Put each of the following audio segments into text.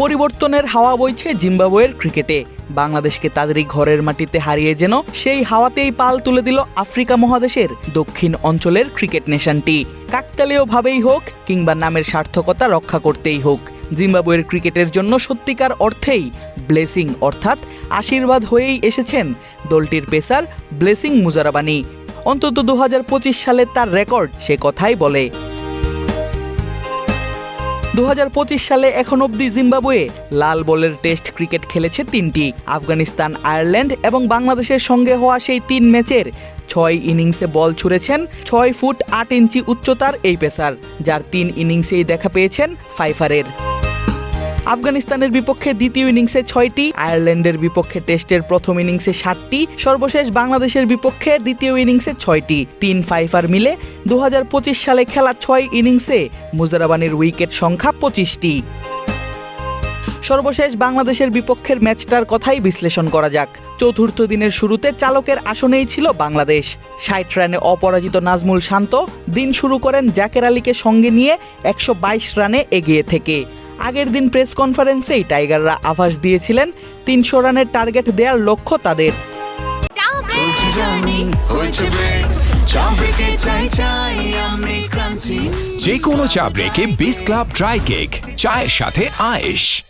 পরিবর্তনের হাওয়া বইছে জিম্বাবুয়ের ক্রিকেটে। বাংলাদেশকে তাদেরই ঘরের মাটিতে হারিয়ে যেন সেই হাওয়াতেই পাল তুলে দিল আফ্রিকা মহাদেশের দক্ষিণ অঞ্চলের ক্রিকেট নেশনটি। কাকতালীয়ভাবেই হোক কিংবা নামের সার্থকতা রক্ষা করতেই হোক, জিম্বাবুয়ের ক্রিকেটের জন্য সত্যিকার অর্থেই ব্লেসিং অর্থাৎ আশীর্বাদ হয়েই এসেছেন দলটির পেসার ব্লেসিং মুজারাবানি। অন্তত দু হাজার পঁচিশ সালে তার রেকর্ড সে কথাই বলে। দু হাজার পঁচিশ সালে এখন অব্দি জিম্বাবুয়ে লাল বলের টেস্ট ক্রিকেট খেলেছে তিনটি। আফগানিস্তান, আয়ারল্যান্ড এবং বাংলাদেশের সঙ্গে হওয়া সেই তিন ম্যাচের ছয় ইনিংসে বল ছুঁড়েছেন ছয় ফুট আট ইঞ্চি উচ্চতার এই পেসার, যার তিন ইনিংসেই দেখা পেয়েছেন ফাইফারের। আফগানিস্তানের বিপক্ষে দ্বিতীয় ইনিংসে ছয়টি, আয়ারল্যান্ডের বিপক্ষে টেস্টের প্রথম ইনিংসে সাতটি, সর্বশেষ বাংলাদেশের বিপক্ষে দ্বিতীয় ইনিংসে ছয়টি। তিন ফাইফার মিলে দু হাজার পঁচিশ সালে খেলা ছয় ইনিংসে মুজারাবানির উইকেট সংখ্যা পঁচিশটি। সর্বশেষ বাংলাদেশের বিপক্ষের ম্যাচটার কথাই বিশ্লেষণ করা যাক। চতুর্থ দিনের শুরুতে চালকের আসনেই ছিল বাংলাদেশ। ষাট রানে অপরাজিত নাজমুল শান্ত দিন শুরু করেন জাকের আলীকে সঙ্গে নিয়ে একশো বাইশ রানে এগিয়ে থেকে। আগের দিন প্রেস কনফারেন্সেই টাইগাররা আভাস দিয়েছিলেন তিনশো রানের টার্গেট দেওয়ার লক্ষ্য তাদের। যে কোনো চা ব্রেকে বিস ক্লাব ড্রাই কেক চায়ের সাথে আয়েশ।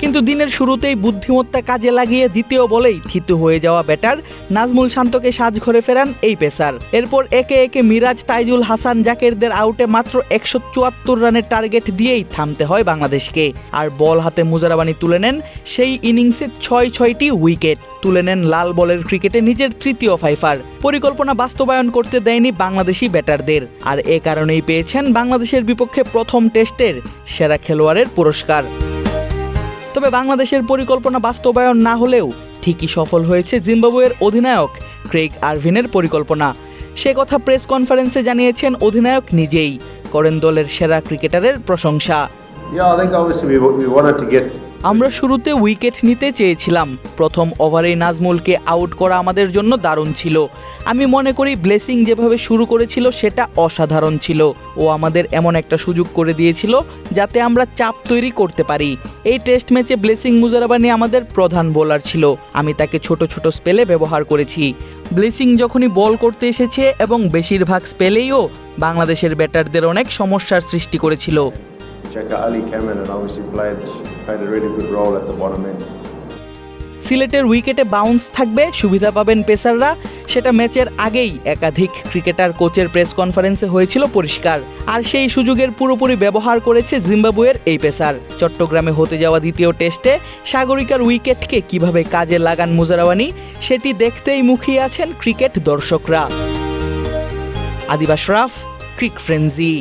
কিন্তু দিনের শুরুতেই বুদ্ধিমত্তা কাজে লাগিয়ে দ্বিতীয় বলেই থিতু হয়ে যাওয়া ব্যাটার নাজমুল শান্তকে সাজঘরে ফেরান এই পেসার। এরপর একে একে মিরাজ, তাইজুল হাসান, জাকেরদের আউটে মাত্র একশো চুয়াত্তর রানের টার্গেট দিয়েই থামতে হয় বাংলাদেশকে। আর বল হাতে মুজারাবানি তুলে নেন সেই ইনিংসে ছয় ছয়টি উইকেট। তুলে নেন লাল বলের ক্রিকেটে নিজের তৃতীয় ফাইফার। পরিকল্পনা বাস্তবায়ন করতে দেয়নি বাংলাদেশি ব্যাটারদের। আর এ কারণেই পেয়েছেন বাংলাদেশের বিপক্ষে প্রথম টেস্টের সেরা খেলোয়াড়ের পুরস্কার। তবে বাংলাদেশের পরিকল্পনা বাস্তবায়ন না হলেও ঠিকই সফল হয়েছে জিম্বাবুয়ের অধিনায়ক ক্রেগ আরভিনের পরিকল্পনা। সে কথা প্রেস কনফারেন্সে জানিয়েছেন অধিনায়ক নিজেই করেন দলের সেরা ক্রিকেটারের প্রশংসা। Yeah, I think obviously we, we wanted to get আমরা শুরুতে উইকেট নিতে চেয়েছিলাম। প্রথম ওভারেই নাজমুলকে আউট করা আমাদের জন্য দারুণ ছিল। আমি মনে করি ব্লেসিং যেভাবে শুরু করেছিল সেটা অসাধারণ ছিল। ও আমাদের এমন একটা সুযোগ করে দিয়েছিল যাতে আমরা চাপ তৈরি করতে পারি। এই টেস্ট ম্যাচে ব্লেসিং মুজারাবানি আমাদের প্রধান বোলার ছিল। আমি তাকে ছোট ছোট স্পেলে ব্যবহার করেছি। ব্লেসিং যখনই বল করতে এসেছে এবং বেশিরভাগ স্পেলেইও বাংলাদেশের ব্যাটারদের অনেক সমস্যার সৃষ্টি করেছিল। Jaka Ali came in and obviously played played a really good role at the bottom end. সিলেটের উইকেটে বাউন্স থাকবে, সুবিধা পাবেন পেসাররা। সেটা ম্যাচের আগেই একাধিক ক্রিকেটার কোচের প্রেস কনফারেন্সে হয়েছিল পরিষ্কার। আর সেই সুযোগের পুরোপুরি ব্যবহার করেছে জিম্বাবুয়ের এই পেসার। চট্টগ্রামে হতে যাওয়া দ্বিতীয় টেস্টে সাগরিকার উইকেটকে কীভাবে কাজে লাগান মুজারাওয়ানি, সেটি দেখতেই মুখিয়ে আছেন ক্রিকেট দর্শকরা। আদিবাস রাফ, ক্রিক ফ্রেন্সি।